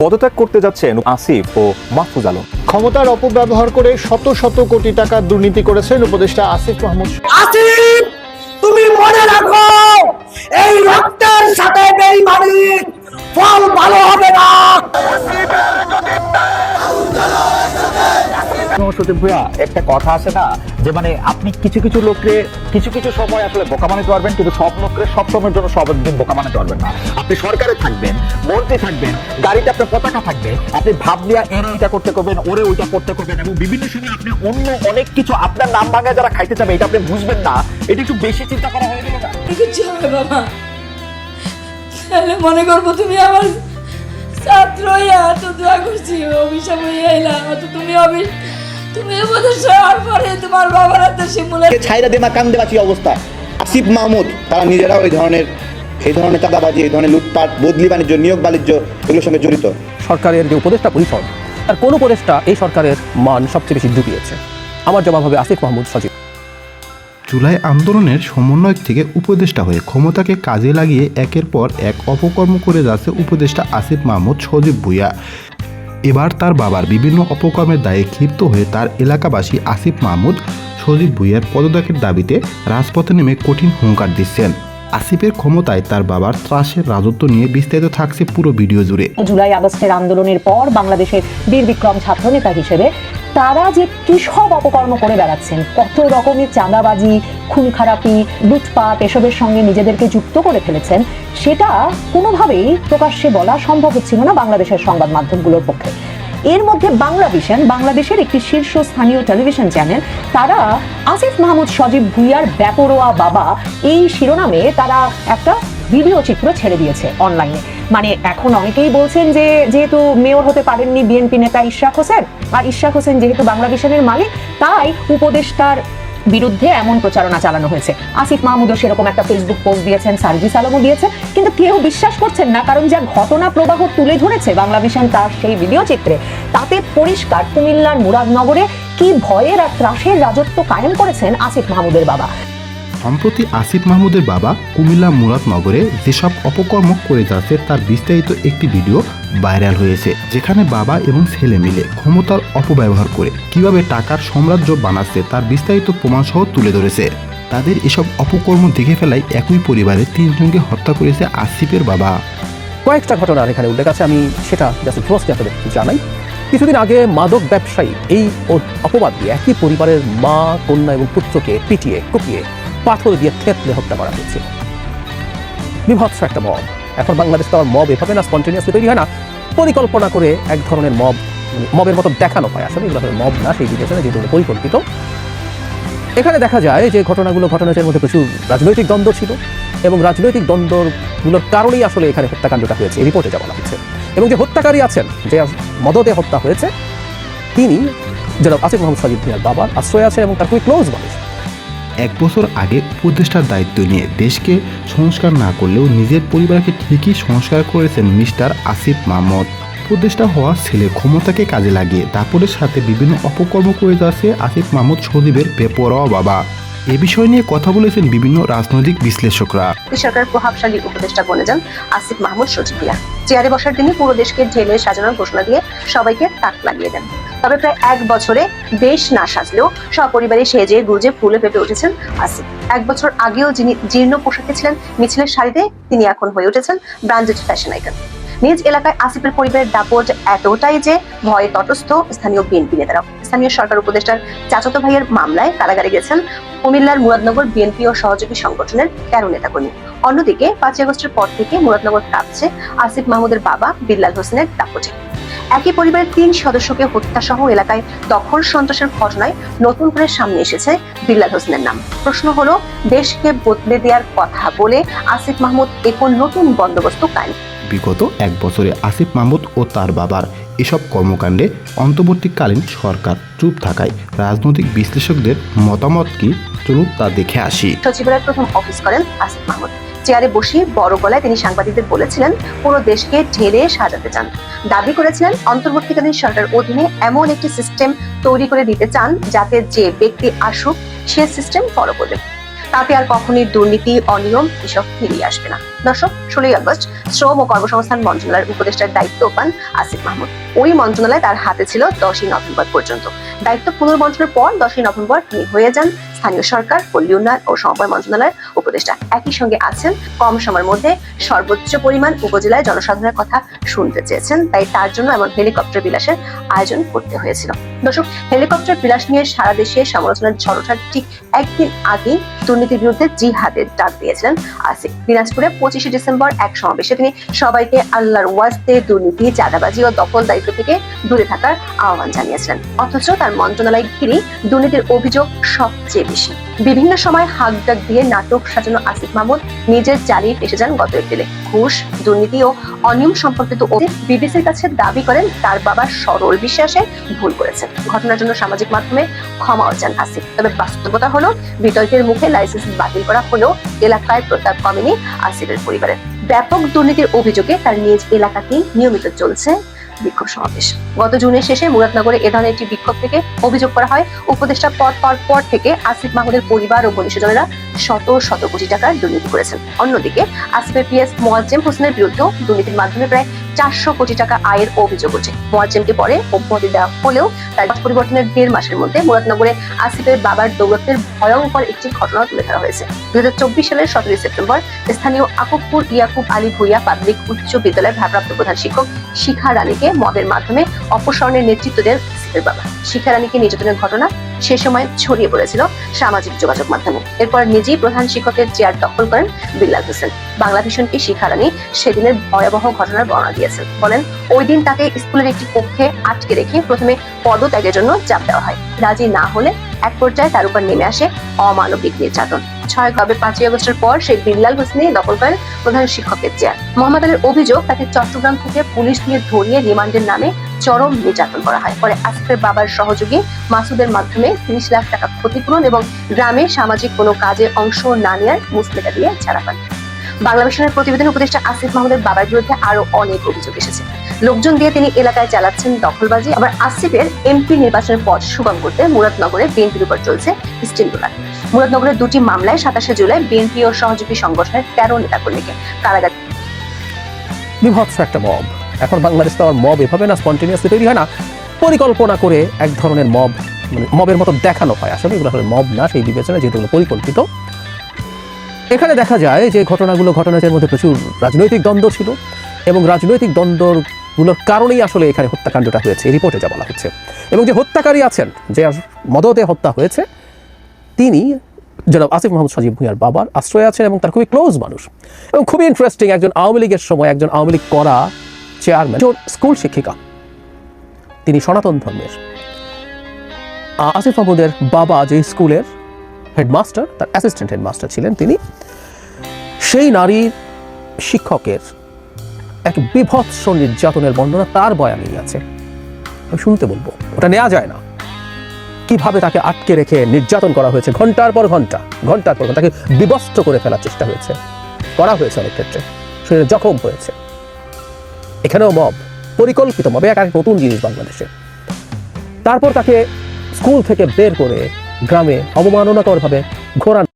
পদত্যাগ করতে যাচ্ছেন আসিফ ও মাহফুজ আলম। ক্ষমতার অপব্যবহার করে শত শত কোটি টাকা দুর্নীতি করেছেন উপদেষ্টা আসিফ মাহমুদ আসিফ তুমি মনে রাখো এই রক্তের সাথে বেইমানি ফল ভালো হবে না। ভূয়া একটা কথা আছে না? যে মানে আপনি কিছু কিছু লোককে, কিছু কিছু সময় আসলে বোকা বানাতে পারবেন, কিন্তু সব লোককে সব সময়ের জন্য সব দিন বোকা বানাতে পারবেন না। আপনি সরকারে থাকবেন, মন্ত্রী থাকবেন, গাড়িতে আপনার পতাকা থাকবে, আপনি ভাব দিয়া এর এটা করতে করবেন, ওরে ওইটা করতে করবেন, এবং বিভিন্ন সময় আপনি অন্য অনেক কিছু আপনার নাম ভাঙায় যারা খাইতে যাবে এটা আপনি বুঝবেন না। এটা একটু বেশি চিন্তা করা হয়ে গেল না বাবা। তাহলে মনে করব তুমি আমার ছাত্র হইয়া এত দোয়া করছি, অভিশাপ হইয়া এলাম। তো তুমি অভি তুমি পরে তোমার বাবার হাতে শিমুলে ছাইরা দেমা কান্দে বাঁচি অবস্থা? আসিফ মাহমুদ তারা নিজেরাও এই ধরনের এই ধরনের চাঁদাবাজি এই ধরনের লুটপাট বদলি বাণিজ্য নিয়োগ বাণিজ্য এগুলোর সঙ্গে জড়িত। সরকারের যে উপদেষ্টা পরিষদ তার কোন উপদেষ্টা এই সরকারের মান সবচেয়ে বেশি ডুবিয়েছে আমার জবাব হবে আসিফ মাহমুদ সজীব। জুলাই আন্দোলনের সমন্বয়ক থেকে উপদেষ্টা হয়ে ক্ষমতাকে কাজে লাগিয়ে একের পর এক অপকর্ম করে যাচ্ছে উপদেষ্টা আসিফ মাহমুদ সজীব ভুইয়া। এবার তার বাবার বিভিন্ন অপকর্মের দায়ে ক্ষিপ্ত হয়ে তার এলাকাবাসী আসিফ মাহমুদ, সজীব ভুইয়ার পদত্যাগের দাবিতে রাজপথে নেমে কঠিন হুঙ্কার দিচ্ছেন। আসিফের ক্ষমতায় তার বাবার ত্রাসের রাজত্ব নিয়ে বিস্তারিত থাকছে পুরো ভিডিও জুড়ে। জুলাই আগস্টের আন্দোলনের পর বাংলাদেশের বীর বিক্রম ছাত্র নেতা হিসেবে তারা যে কি সব অপকর্ম করে বেড়াচ্ছেন, কত রকমের চাঁদাবাজি খুন খারাপি লুটপাট এসবের সঙ্গে নিজেদেরকে যুক্ত করে ফেলেছেন, সেটা কোনোভাবেই প্রকাশ্যে বলা সম্ভব হচ্ছিল না বাংলাদেশের সংবাদ মাধ্যমগুলোর পক্ষে। এর মধ্যে বাংলাভিশন বাংলাদেশের একটি শীর্ষ স্থানীয় টেলিভিশন চ্যানেল, তারা আসিফ মাহমুদ, সজীব ভুইয়ার ব্যাপরোয়া বাবা, এই শিরোনামে তারা একটা ভিডিও চিত্র ছেড়ে দিয়েছে অনলাইনে মানে এখন অনেকেই বলছেন যে, যেহেতু মেয়র হতে পারেননি বিএনপি নেতা ইশরাক হোসেন, আর ইশরাক হোসেন যেহেতু বাংলা ভিশনের মালিক, তাই উপদেষ্টার বিরুদ্ধে এমন প্রচারণা চালানো হয়েছে। আসিফ মাহমুদও সেরকম একটা ফেসবুক পোস্ট দিয়েছেন সার্জিস আলমও দিয়েছে কিন্তু কেউ বিশ্বাস করছেন না, কারণ যা ঘটনা প্রবাহ তুলে ধরেছে বাংলা ভিশন তার সেই ভিডিও চিত্রে তাতে পরিষ্কার কুমিল্লার মুরাদনগরে কি ভয়ের আর ত্রাসের রাজত্ব কায়েম করেছেন আসিফ মাহমুদের বাবা। সম্প্রতি আসিফ মাহমুদের বাবা কুমিল্লা মুরাদনগরে যেসব অপকর্ম করে যাচ্ছে তার বিস্তারিত একটি ভিডিও ভাইরাল হয়েছে, যেখানে বাবা এবং ছেলে মিলে ক্ষমতার অপব্যবহার করে কীভাবে টাকার সাম্রাজ্য বানাচ্ছে তার বিস্তারিত প্রমাণসহ তুলে ধরেছে। তাদের এসব অপকর্ম দেখে ফেলায় একই পরিবারের তিনজনকে হত্যা করেছে আসিফের বাবা। কয়েকটা ঘটনার এখানে উল্লেখ আছে, আমি সেটা জানাই। কিছুদিন আগে মাদক ব্যবসায়ী এই অপবাদ দিয়ে একই পরিবারের মা, কন্যা এবং পুত্রকে পিটিয়ে কুপিয়ে পাথর দিয়ে থেতলে হত্যা করা হয়েছে। বিভৎস একটা মব। এখন বাংলাদেশ তো আর মব এভাবে না স্পন্টেনিয়াসলি তৈরি হয় না। পরিকল্পনা করে এক ধরনের মব মবের মতো দেখানো হয়। আসলে এগুলো মব না, সেই বিবেচনা যেগুলো পরিকল্পিত। এখানে দেখা যায় যে ঘটনাগুলো ঘটনার মধ্যে প্রচুর রাজনৈতিক দ্বন্দ্ব ছিল এবং রাজনৈতিক দ্বন্দ্বগুলোর কারণেই আসলে এখানে হত্যাকাণ্ডটা হয়েছে রিপোর্টে যা বলা হয়েছে। এবং যে হত্যাকারী আছেন, যে মদতে হত্যা হয়েছে, তিনি যারা আসিফ মোহাম্মদ সাজিদ মিয়ার বাবার আশ্রয় আছে এবং তার খুবই ক্লোজ মানুষ এক বছর আগে উপদেষ্টার দায়িত্ব নিয়ে দেশকে সংস্কার না করলেও নিজের পরিবারকে ঠিকই সংস্কার করেছেন মিস্টার আসিফ মাহমদ। উপদেষ্টা হওয়া ছেলে ক্ষমতাকে কাজে লাগিয়ে দাপটের সাথে বিভিন্ন অপকর্ম করে যাচ্ছে আসিফ মাহমুদ সজীবের বেপরোয়া বাবা। এ বিষয় নিয়ে কথা বলেছেন বিভিন্ন রাজনৈতিক বিশ্লেষকরা। সরকার প্রভাবশালী উপদেষ্টা বনে যান আসিফ মাহমুদ সজিবিয়া চেয়ারে বসার দিনই পুরো দেশকে ঢেলে সাজানোর ঘোষণা দিয়ে সবাইকে তাক লাগিয়ে দেন। তবে প্রায় এক বছরে দেশ না সাজলেও সপরিবারে সেজে গুজে ফুলে পেপে উঠেছেন আসিফ। এক বছর আগেও যিনি জীর্ণ পোশাকে ছিলেন, মিছিলের শাড়িতে তিনি এখন হয়ে উঠেছেন ব্র্যান্ডেড ফ্যাশন আইকন। নিজ এলাকায় আসিফের পরিবারের দাপট এতটাই যে ভয়ে তটস্থ স্থানীয় বিএনপি নেতারা স্থানীয় সরকার উপদেষ্টার চাচাতো ভাইয়ের মামলায় কারাগারে গেছেন কুমিল্লার মুরাদনগর বিএনপি ও সহযোগী সংগঠনের তেরো নেতাকর্মী। অন্যদিকে পাঁচই আগস্টের পর থেকে মুরাদনগর কাঁপছে আসিফ মাহমুদের বাবা বিল্লাল হোসেনের দাপটে। একই পরিবারের তিন সদস্যকে হত্যা সহ এলাকায় দখল সন্ত্রাসের ঘটনায় নতুন করে সামনে এসেছে বিল্লাল হোসেনের নাম। প্রশ্ন হলো দেশকে বদলে দেওয়ার কথা বলে আসিফ মাহমুদ এখন নতুন বন্দোবস্ত কায়েম। বিগত এক বছরে আসিফ মাহমুদ ও তার বাবার এসব কর্মকাণ্ডে অন্তর্বর্তীকালীন সরকার চুপ থাকায় রাজনৈতিক বিশ্লেষকদের মতামত কি চলুন তা দেখে আসি। সচিবালয়ের প্রথম অফিস করেন আসিফ মাহমুদ। চেয়ারে বসিয়ে বড় গলায় তিনি সাংবাদিকদের বলেছিলেন, পুরো দেশকে ঢেলে সাজাতে চান। দাবি করেছিলেন, অন্তর্বর্তীকালীন সরকার অধীনে এমন একটি সিস্টেম তৈরি করে দিতে চান, যাতে যে ব্যক্তি আসুক, সে সিস্টেম ফলো করবে। তাতে আর কখনোই দুর্নীতি, অনিয়ম এসব ফিরিয়ে আসবে না। দর্শক, ষোলোই আগস্ট শ্রম ও কর্মসংস্থান মন্ত্রণালয়ের উপদেষ্টার দায়িত্ব পান আসিফ মাহমুদ। ওই মন্ত্রণালয় তার হাতে ছিল দশই নভেম্বর পর্যন্ত। দায়িত্ব পুনর্বন্টনের পর দশই নভেম্বর তিনি হয়ে যান স্থানীয় সরকার পল্লী উন্নয়ন ও সমবায় মন্ত্রণালয়ের উপদেষ্টা একই সঙ্গে আছেন। কম সময়ের মধ্যে সর্বোচ্চ পরিমাণ উপজেলায় জনসাধারণের কথা শুনতে চেয়েছেন, তাই তার জন্য এমন হেলিকপ্টার বিলাসের আয়োজন করতে হয়েছিল। দর্শক, হেলিকপ্টার বিলাস নিয়ে সারা দেশে সমালোচনার ঝড়োঠার ঠিক একদিন আগেই দুর্নীতির বিরুদ্ধে জিহাদের ডাক দিয়েছিলেন আসিফ। দিনাজপুরে পঁচিশে ডিসেম্বর এক সমাবেশে তিনি সবাইকে আল্লাহর ওয়াস্তে, দুর্নীতি, চাঁদাবাজি ও দখল দায়িত্ব থেকে দূরে থাকার আহ্বান জানিয়েছিলেন। অথচ তার মন্ত্রণালয় ঘিরে দুর্নীতির অভিযোগ সবচেয়ে বেশি। বিভিন্ন সময় হাক ডাক দিয়ে নাটক সাজানো আসিফ মাহমুদ নিজের জালিয়ে ফেসে যান গত এপ্রিলে। ঘুষ, দুর্নীতি ও অনিয়ম সম্পর্কিত বিবিসির কাছে দাবি করেন, তার বাবার সরল বিশ্বাসে ভুল করেছেন। ঘটনার জন্য সামাজিক মাধ্যমে ক্ষমাও চান আসিফ। তবে বাস্তবতা হলো, বিতর্কের মুখে লাইসেন্স বাতিল করা হলেও এলাকায় প্রতাপ কমেনি আসিফের পরিবারের ব্যাপক দুর্নীতির অভিযোগে তার নিজ এলাকাতেই নিয়মিত চলছে বিক্ষোভ সমাবেশ। গত জুনের শেষে মুরাদনগরে এ ধরনের একটি বিক্ষোভ থেকে অভিযোগ করা হয়, উপদেষ্টা পদ পাওয়ার পর থেকে আসিফ মাহমুদের পরিবার ও ঘনিষ্ঠজনেরা শত শত কোটি টাকার দুর্নীতি করেছেন। অন্যদিকে আসিফের পিএস মোয়াজ্জেম হোসেনের বিরুদ্ধেও দুর্নীতির মাধ্যমে প্রায় চারশো কোটি টাকা আয়ের অভিযোগ উঠে মোয়াজ্জেমকে পরে অব্যাহতি দেওয়া হলেও তার পরিবর্তনের দেড় মাসের মধ্যে মুরাদনগরে আসিফের বাবার দৌরত্বের ভয়ঙ্কর একটি ঘটনা তুলে ধরা হয়েছে। দুই সালের সতেরোই সেপ্টেম্বর স্থানীয় আকুবপুর ইয়াকুব আলী ভুইয়া পাবলিক উচ্চ বিদ্যালয়ের ভারপ্রাপ্ত প্রধান শিক্ষক শিখা রানীকে মদের মাধ্যমে অপসারণের নেতৃত্ব দেন আসিফের বাবা। শিখা রানীকে নির্যাতনের ঘটনা সে সময় ছড়িয়ে পড়েছিল সামাজিক যোগাযোগ মাধ্যমে। এরপর নিজেই প্রধান শিক্ষকের চেয়ার দখল করেন বিল্লাল হোসেন। বাংলা ভিশনকে শিখা রানী সেদিনের ভয়াবহ ঘটনার বর্ণনা দিয়েছেন। বলেন, ওই দিন তাকে স্কুলের একটি কক্ষে আটকে রেখে প্রথমে পদত্যাগের জন্য চাপ দেওয়া হয়। রাজি না হলে এক পর্যায়ে তার উপর নেমে আসে অমানবিক নির্যাতন। ছয় কবে পাঁচই আগস্টের পর সেই বিল্লাল হোসেনি দখল করেন প্রধান শিক্ষকের চেয়ার। মোহাম্মদ আলীর অভিযোগ, তাকে চট্টগ্রাম থেকে পুলিশ নিয়ে ধরিয়ে রিমান্ডের নামে চরম নির্যাতন করা হয়। পরে আসিফের বাবার সহযোগী মাসুদের মাধ্যমে তিরিশ লাখ টাকা ক্ষতিপূরণ এবং গ্রামে সামাজিক কোনো কাজে অংশ না নেওয়ার মুসলেকা দিয়ে ছাড়া পান। বাংলা মিশনের প্রতিবেদন উপদেষ্টা আসিফ মাহমুদের বাবার বিরুদ্ধে আরও অনেক অভিযোগ এসেছে। লোকজন দিয়ে তিনি এলাকায় চালাচ্ছেন দখলবাজি, আবার আসিফের এমপি নির্বাচনের পথ সুগম করতে মুরাদনগরে বিএনপির উপর চলছে স্টিল তোলা মুরাদনগরের দুটি মামলায় সাতাশে জুলাই বিএনপি ও সহযোগী সংগঠনের তেরো নেতাকর্মীকে কারাগার বিভৎস একটা মব। এখন বাংলাদেশ তো আর মব এভাবে না, স্পন্টেনিয়াসলি তৈরি হয় না। পরিকল্পনা করে এক ধরনের মব মানে মবের মতো দেখানো হয়। আসলে এগুলো মব না, সেই বিবেচনা যেহেতু পরিকল্পিত এখানে দেখা যায় যে ঘটনাগুলো ঘটনার মধ্যে প্রচুর রাজনৈতিক দ্বন্দ্ব ছিল এবং রাজনৈতিক দ্বন্দ্বগুলোর কারণেই আসলে এখানে হত্যাকাণ্ডটা হয়েছে, এই রিপোর্টে যা বলা হচ্ছে। এবং যে হত্যাকারী আছেন, যে মদতে হত্যা হয়েছে, তিনি জনাব আসিফ মোহাম্মদ সজীব ভুঁইয়ার বাবার আশ্রয় আছেন এবং তার খুবই ক্লোজ মানুষ। এবং খুবই ইন্টারেস্টিং একজন আওয়ামী লীগের সময় একজন আওয়ামী লীগ করা চেয়ারম্যান স্কুল শিক্ষিকা। তিনি সনাতন ধর্মের। আসিফ মাহমুদের বাবা যে স্কুলের হেডমাস্টার তার অ্যাসিস্ট্যান্ট হেডমাস্টার ছিলেন তিনি। সেই নারীর শিক্ষকের এক বিভৎস নির্যাতনের বর্ণনা তার বয়ানেই আছে। আমি শুনতে বলব, ওটা নেওয়া যায় না। কীভাবে তাকে আটকে রেখে নির্যাতন করা হয়েছে? ঘণ্টার পর ঘণ্টা, ঘণ্টার পর তাকে বিবস্ত্র করে ফেলার চেষ্টা হয়েছে। করা হয়েছে অনেক ক্ষেত্রে, শরীরে জখম হয়েছে। এখানেও মব পরিকল্পিত মবে এক এক নতুন জিনিস বাংলাদেশে। তারপর তাকে স্কুল থেকে বের করে গ্রামে অবমাননাকরভাবে ঘোরানো।